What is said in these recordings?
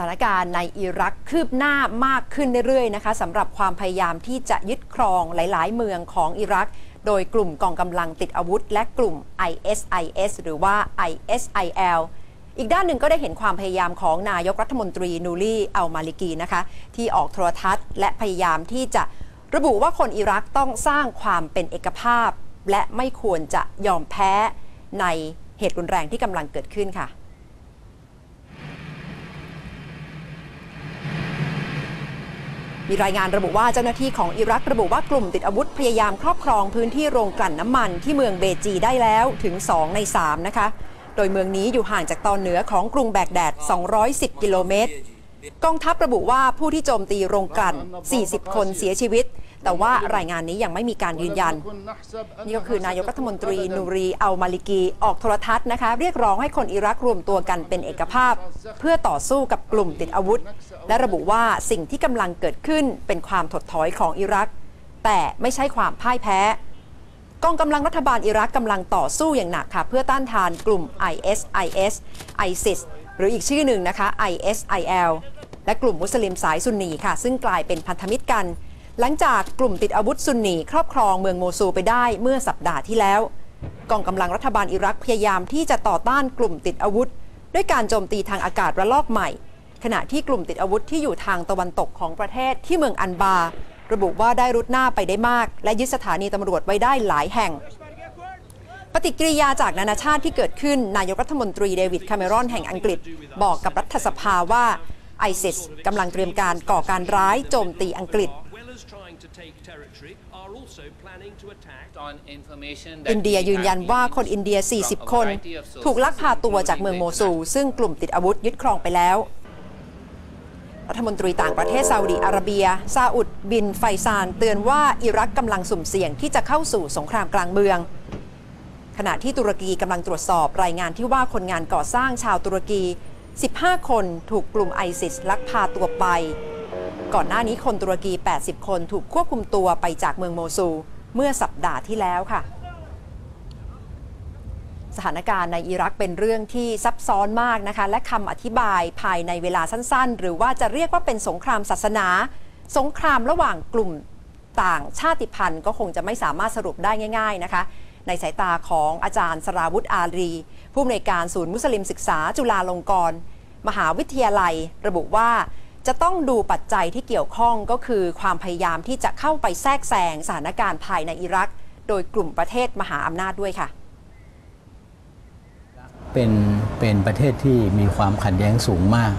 สถานการณ์ในอิรักคืบหน้ามากขึ้นเรื่อยๆนะคะสำหรับความพยายามที่จะยึดครองหลายๆ เมืองของอิรัก โดยกลุ่มกองกำลังติดอาวุธ และกลุ่ม ISIS หรือว่า ISIL อีกด้านหนึ่งก็ได้เห็นความพยายามของนายกรัฐมนตรีนูรีอัลมาลิกีนะคะ ที่ออกโทรทัศน์ และพยายามที่จะระบุว่าคนอิรักต้องสร้างความเป็นเอกภาพ และไม่ควรจะยอมแพ้ในเหตุรุนแรงที่กำลังเกิดขึ้นค่ะ มีรายงานระบุว่าเจ้าหน้าที่ของอิรักระบุว่ากลุ่มติดอาวุธพยายามครอบครองพื้นที่โรงกลั่นน้ำมันที่เมืองเบจีได้แล้วถึง 2 ใน 3 นะคะ โดยเมืองนี้อยู่ห่างจากตอนเหนือของกรุงแบกแดด 210 กิโลเมตร กองทัพระบุว่าผู้ที่โจมตีโรงกลั่น 40 คนเสียชีวิต แต่ว่ารายงานนี้ยังไม่มีการยืนยัน นี่ก็คือนายกรัฐมนตรีนูรีอัลมาลิกีออกโทรทัศน์นะคะ เรียกร้องให้คนอิรักรวมตัวกันเป็นเอกภาพ เพื่อต่อสู้กับกลุ่มติดอาวุธ และระบุว่าสิ่งที่กำลังเกิดขึ้นเป็นความถดถอยของอิรัก แต่ไม่ใช่ความพ่ายแพ้กองกำลังรัฐบาลอิรักกำลังต่อสู้อย่างหนักค่ะ เพื่อต้านทานกลุ่ม ISIS ISIS หรืออีกชื่อหนึ่งนะคะ ISIL และกลุ่มมุสลิมสายซุนนีค่ะ ซึ่งกลายเป็นพันธมิตรกัน หลังจากกลุ่มติดอาวุธซุนนีครอบครองเมืองโมซูไปได้เมื่อสัปดาห์ที่แล้ว กองกำลังรัฐบาลอิรักพยายามที่จะต่อต้านกลุ่มติดอาวุธ ด้วยการโจมตีทางอากาศระลอกใหม่ ขณะที่กลุ่มติดอาวุธที่อยู่ทางตะวันตกของประเทศที่เมืองอันบา ระบุว่าได้รุดหน้าไปได้มาก และยึดสถานีตำรวจไว้ได้หลายแห่ง ปฏิกิริยาจากนานาชาติที่เกิดขึ้นนายกรัฐมนตรีเดวิดคาเมรอนแห่งอังกฤษ บอกกับรัฐสภาว่าไอซิสกำลังเตรียมการก่อการร้ายโจมตีอังกฤษ อินเดียยืนยันว่าคนอินเดีย 40 คน ถูกลักพาตัวจากเมืองโมซูลซึ่งกลุ่มติดอาวุธยึดครองไปแล้ว รัฐมนตรีต่างประเทศซาอุดิอาระเบีย ซาอุดบินไฟซาน เตือนว่าอิรักกำลังสุ่มเสี่ยงที่จะเข้าสู่สงครามกลางเมือง ขณะที่ตุรกีกำลังตรวจสอบรายงานที่ว่าคนงานก่อสร้างชาวตุรกี 15 คนถูกกลุ่มไอซิสลักพาตัวไป ก่อนหน้านี้คนตุรกี 80 คนถูกควบคุมตัวไปจากเมืองโมซู เมื่อสัปดาห์ที่แล้วค่ะ สถานการณ์ในอิรักเป็นเรื่องที่ซับซ้อนมากนะคะ และคำอธิบายภายในเวลาสั้นๆ หรือว่าจะเรียกว่าเป็นสงครามศาสนา สงครามระหว่างกลุ่มต่างชาติพันธุ์ก็คงจะไม่สามารถสรุปได้ง่าย ๆนะคะ ในสายตาของอาจารย์สราวุธอารี ผู้อำนวยการศูนย์มุสลิมศึกษาจุฬาลงกรณ์มหาวิทยาลัย ระบุว่า จะต้องดูปัจจัยที่เกี่ยวข้องก็คือความพยายามที่จะเข้าไปแทรกแซงสถานการณ์ภายในอิรัก โดยกลุ่มประเทศมหาอำนาจด้วยค่ะ เป็นเป็นประเทศที่มีความขัดแย้งสูงมาก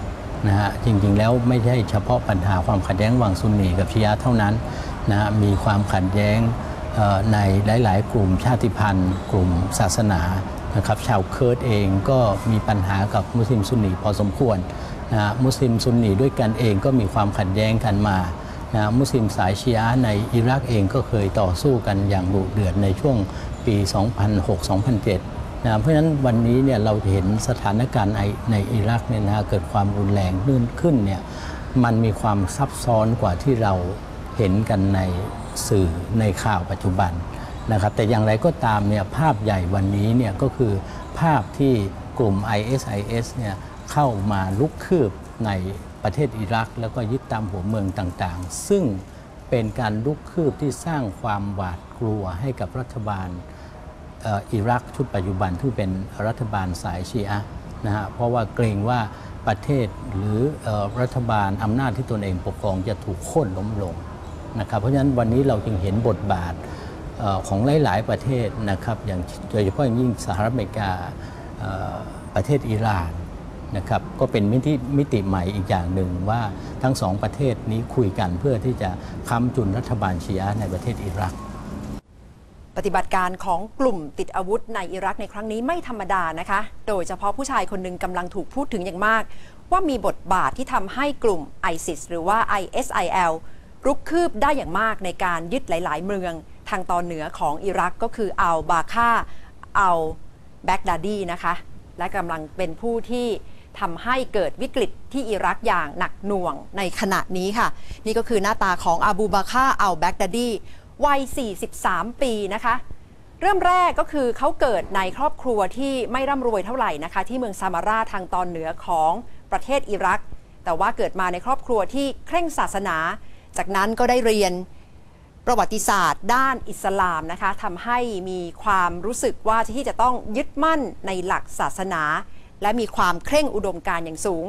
นะฮะจริงๆแล้วไม่ใช่เฉพาะปัญหาความขัดแย้งระหว่างซุนนีกับชียะเท่านั้นนะฮะมีความขัดแย้งในหลาย ๆ กลุ่มชาติพันธุ์ กลุ่มศาสนานะครับชาวเคิร์ดเองก็มีปัญหากับมุสลิมซุนนีพอสมควร นะมุสลิมซุนนีด้วยกันเองก็มีความขัดแย้งกันมานะมุสลิมสายชีอะในอิรักเองก็เคยต่อสู้กันอย่างดุเดือดในช่วงปี 2006-2007นะเพราะฉะนั้นวันนี้เนี่ยเราเห็นสถานการณ์ในอิรักเนี่ยนะเกิดความรุนแรงลื่นขึ้นเนี่ยมันมีความซับซ้อนกว่าที่เราเห็นกันในสื่อในข่าวปัจจุบันนะครับแต่อย่างไรก็ตามเนี่ยภาพใหญ่วันนี้เนี่ยก็คือภาพที่กลุ่ม ISIS เนี่ย เข้ามาลุกคืบในประเทศอิรัก แล้วก็ยึดตามหัวเมืองต่างๆ ซึ่งเป็นการลุกคืบที่สร้างความหวาดกลัวให้กับรัฐบาลอิรักชุดปัจจุบันที่เป็นรัฐบาลสายชีอะนะฮะเพราะว่าเกรงว่าประเทศหรือรัฐบาลอำนาจที่ตนเองปกครองจะถูกโค่นล้มลงนะครับเพราะฉะนั้นวันนี้เราจึงเห็นบทบาทของหลาย ๆ ประเทศนะครับอย่างโดยเฉพาะอย่างยิ่งสหรัฐอเมริกาประเทศอิหร่าน นะครับก็เป็นมิติมิติใหม่อีกอย่างหนึ่งว่าทั้งสองประเทศนี้คุยกันเพื่อที่จะค้ำจุนรัฐบาลชีอะในประเทศอิรักปฏิบัติการของกลุ่มติดอาวุธในอิรักในครั้งนี้ไม่ธรรมดานะคะ โดยเฉพาะผู้ชายคนหนึ่งกำลังถูกพูดถึงอย่างมาก ว่ามีบทบาทที่ทำให้กลุ่ม ISIS หรือว่า ISIL รุกคืบได้อย่างมากในการยึดหลาย ๆ เมือง ทางตอนเหนือของอิรักก็คืออัลบาคาอัลแบกดาดีนะคะ และกำลังเป็นผู้ที่ ทำให้เกิดวิกฤตที่อิรักอย่างหนักหน่วงในขณะนี้ค่ะ นี่ก็คือหน้าตาของอาบูบาคาอัลแบกดาดีวัย 43 ปีนะคะ เริ่มแรกก็คือเขาเกิดในครอบครัวที่ไม่ร่ำรวยเท่าไหร่นะคะ ที่เมืองซามาราทางตอนเหนือของประเทศอิรัก แต่ว่าเกิดมาในครอบครัวที่เคร่งศาสนา จากนั้นก็ได้เรียนประวัติศาสตร์ด้านอิสลามนะคะทำให้มีความรู้สึกว่าที่จะต้องยึดมั่นในหลักศาสนา และมีความเคร่งอุดมการอย่างสูง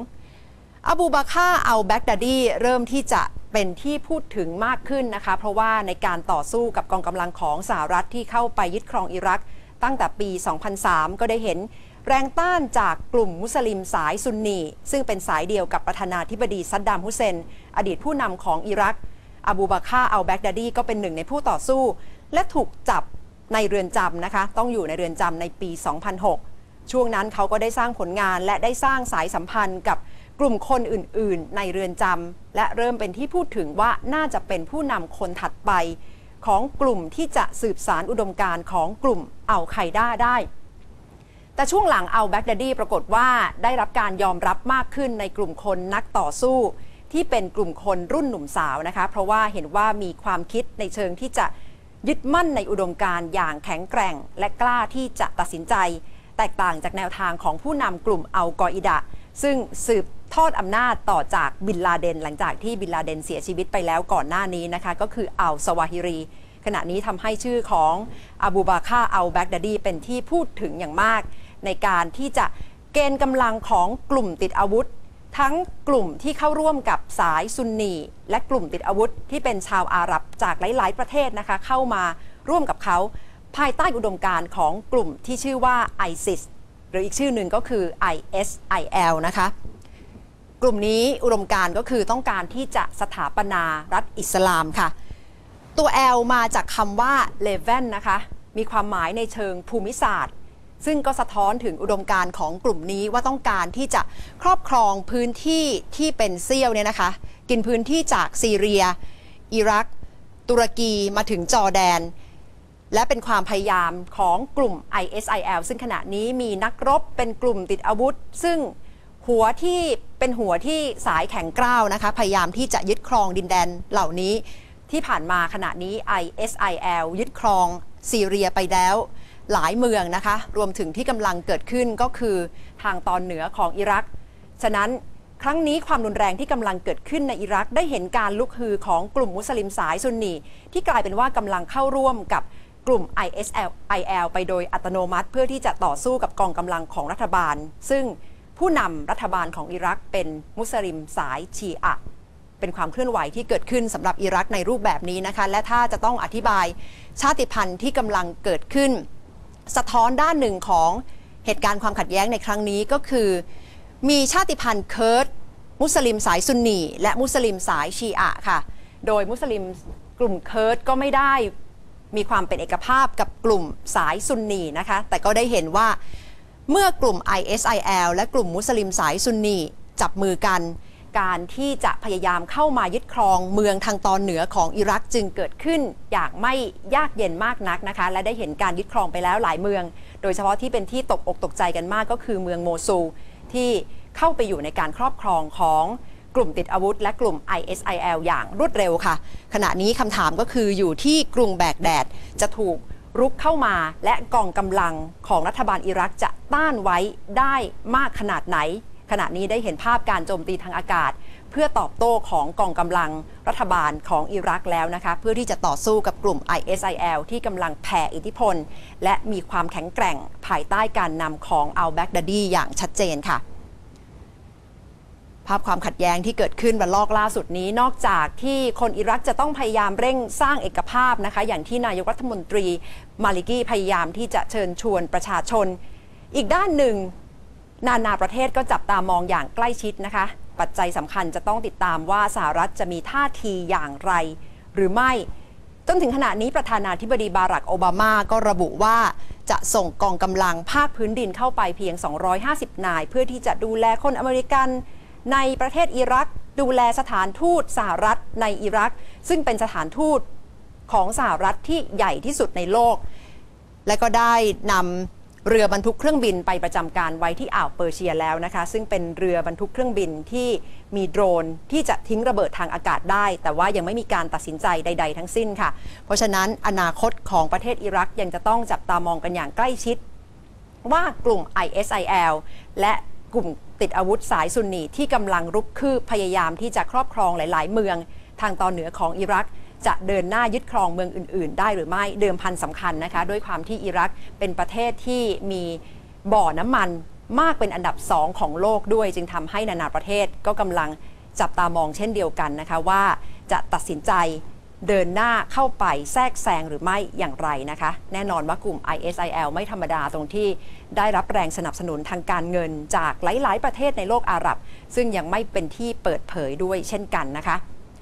อบูบาค่าเอัลแบกดาดีเริ่มที่จะเป็นที่พูดถึงมากขึ้นนะคะ เพราะว่าในการต่อสู้กับกองกำลังของสหรัฐที่เข้าไปยึดครองอิรัก ตั้งแต่ปี 2003 ก็ได้เห็นแรงต้านจากกลุ่มมุสลิมสายซุนนีซึ่งเป็นสายเดียวกับประธานาธิบดีซัดดัมฮุเซน อดีตผู้นำของอิรัก อบูบาค่าอัลแบกดาดีก็เป็นหนึ่งในผู้ต่อสู้ และถูกจับในเรือนจำนะคะ ต้องอยู่ในเรือนจำในปี 2006 ช่วงนั้นเขาก็ได้สร้างผลงานและได้สร้างสายสัมพันธ์กับกลุ่มคนอื่น ๆ ในเรือนจำและเริ่มเป็นที่พูดถึงว่าน่าจะเป็นผู้นำคนถัดไป ของกลุ่มที่จะสืบสารอุดมการณ์ของกลุ่มอัลไคด้าได้ แต่ช่วงหลังอัลแบกดาดีปรากฏว่าได้รับการยอมรับมากขึ้นในกลุ่มคนนักต่อสู้ ที่เป็นกลุ่มคนรุ่นหนุ่มสาวนะคะ เพราะว่าเห็นว่ามีความคิดในเชิงที่จะยึดมั่นในอุดมการณ์อย่างแข็งแกร่ง และกล้าที่จะตัดสินใจ แตกต่างจากแนวทางของผู้นำกลุ่มอัลกออิดะ ซึ่งสืบทอดอำนาจต่อจากบินลาเดน หลังจากที่บินลาเดนเสียชีวิตไปแล้วก่อนหน้านี้นะคะ ก็คืออัลสวาฮิรี ขณะนี้ทำให้ชื่อของอบูบาค่าอัลแบกดาดีเป็นที่พูดถึงอย่างมาก ในการที่จะเกณฑ์กำลังของกลุ่มติดอาวุธ ทั้งกลุ่มที่เข้าร่วมกับสายซุนนีและกลุ่มติดอาวุธที่เป็นชาวอาหรับจากหลาย ๆ ประเทศนะคะเข้ามาร่วมกับเขา ภายใต้อุดมการณ์ของกลุ่มที่ชื่อว่า ISIS หรืออีกชื่อหนึ่งก็คือ ISIL นะคะ กลุ่มนี้อุดมการณ์ก็คือต้องการที่จะสถาปนารัฐอิสลามค่ะ ตัว L มาจากคำว่าเลเวนนะคะ มีความหมายในเชิงภูมิศาสตร์ ซึ่งก็สะท้อนถึงอุดมการณ์ของกลุ่มนี้ว่าต้องการที่จะครอบครองพื้นที่ที่เป็นเสี้ยวเนี่ยนะคะ กินพื้นที่จากซีเรีย อิรัก ตุรกีมาถึงจอร์แดน และเป็นความพยายามของกลุ่ม ISIL ซึ่งขณะนี้มีนักรบเป็นกลุ่มติดอาวุธ ซึ่งหัวที่เป็นหัวที่สายแข็งกร้าวนะคะ พยายามที่จะยึดครองดินแดนเหล่านี้ ที่ผ่านมาขณะนี้ ISIL ยึดครองซีเรียไปแล้วหลายเมืองนะคะ รวมถึงที่กำลังเกิดขึ้นก็คือทางตอนเหนือของอิรัก ฉะนั้นครั้งนี้ความรุนแรงที่กำลังเกิดขึ้นในอิรักได้เห็นการลุกฮือของกลุ่มมุสลิมสายซุนนีที่กลายเป็นว่ากำลังเข้าร่วมกับ กลุ่ม ISL IL ไปโดยอัตโนมัติ เพื่อที่จะต่อสู้กับกองกำลังของรัฐบาล ซึ่งผู้นำรัฐบาลของอิรักเป็นมุสลิมสายชีอะเป็นความเคลื่อนไหวที่เกิดขึ้นสำหรับอิรักในรูปแบบนี้นะคะ และถ้าจะต้องอธิบายชาติพันธุ์ที่กำลังเกิดขึ้น สะท้อนด้านหนึ่งของเหตุการณ์ความขัดแย้งในครั้งนี้ก็คือ มีชาติพันธุ์เคิร์ดมุสลิมสายซุนนีและมุสลิมสายชีอะค่ะ โดยมุสลิมกลุ่มเคิร์ดก็ไม่ได้ มีความเป็นเอกภาพกับกลุ่มสายซุนนีนะคะ แต่ก็ได้เห็นว่าเมื่อกลุ่ม ISIL และกลุ่มมุสลิมสายซุนนีจับมือกัน การที่จะพยายามเข้ามายึดครองเมืองทางตอนเหนือของอิรักจึงเกิดขึ้นอย่างไม่ยากเย็นมากนักนะคะ และได้เห็นการยึดครองไปแล้วหลายเมือง โดยเฉพาะที่เป็นที่ตกอกตกใจกันมากก็คือเมืองโมซูที่เข้าไปอยู่ในการครอบครองของ กลุ่มติดอาวุธ และกลุ่ม ISIL อย่างรวดเร็วค่ะ ขณะนี้คำถามก็คืออยู่ที่กรุงแบกแดดจะถูกรุกเข้ามาและกองกำลังของรัฐบาลอิรักจะต้านไว้ได้มากขนาดไหน ขณะนี้ได้เห็นภาพการโจมตีทางอากาศ เพื่อตอบโต้ของกองกำลังรัฐบาลของอิรักแล้วนะคะ เพื่อที่จะต่อสู้กับกลุ่ม ISIL ที่กำลังแผ่อิทธิพล และมีความแข็งแกร่งภายใต้การนำของอัลแบกดาดีอย่างชัดเจนค่ะาพความขัดแย้งที่เกิดขึ้นวันลอกล่าสุดนี้ นอกจากที่คนอิรักจะต้องพยายามเร่งสร้างเอกภาพนะคะ อย่างที่นายกรัฐมนตรีมาลิกีพยายามที่จะเชิญชวนประชาชน อีกด้านหนึ่ง นานาประเทศก็จับตามองอย่างใกล้ชิดนะคะ ปัจจัยสำคัญจะต้องติดตามว่าสหรัฐจะมีท่าทีอย่างไร หรือไม่จนถึงขณะนี้ประธานาธิบดีบารักโอบามาก็ระบุว่าจะส่งกองกำลังภาคพื้นดินเข้าไปเพียง 250 นาย เพื่อที่จะดูแลคนอเมริกัน ในประเทศอิรัก ดูแลสถานทูตสหรัฐในอิรัก ซึ่งเป็นสถานทูตของสหรัฐที่ใหญ่ที่สุดในโลก และก็ได้นำเรือบรรทุกเครื่องบินไปประจำการไว้ที่อ่าวเปอร์เซียแล้วนะคะ ซึ่งเป็นเรือบรรทุกเครื่องบินที่มีโดรนที่จะทิ้งระเบิดทางอากาศได้ แต่ว่ายังไม่มีการตัดสินใจใด ๆ ทั้งสิ้นค่ะ เพราะฉะนั้นอนาคตของประเทศอิรักยังจะต้องจับตามองกันอย่างใกล้ชิดว่ากลุ่ม ISIL และ กลุ่มติดอาวุธสายซุนนีที่กำลังรุกคืบพยายามที่จะครอบครองหลาย ๆ เมือง ทางตอนเหนือของอิรัก จะเดินหน้ายึดครองเมืองอื่น ๆ ได้หรือไม่เดิมพันสำคัญนะคะด้วยความที่อิรักเป็นประเทศที่มีบ่อน้ำมันมากเป็นอันดับสองของโลกด้วย จึงทำให้นานาประเทศก็กำลังจับตามองเช่นเดียวกันนะคะว่าจะตัดสินใจ เดินหน้าเข้าไปแทรกแซงหรือไม่อย่างไรนะคะ แน่นอนว่ากลุ่ม ISIL ไม่ธรรมดาตรงที่ได้รับแรงสนับสนุนทางการเงินจากหลาย ๆ ประเทศในโลกอาหรับ ซึ่งยังไม่เป็นที่เปิดเผยด้วยเช่นกันนะคะ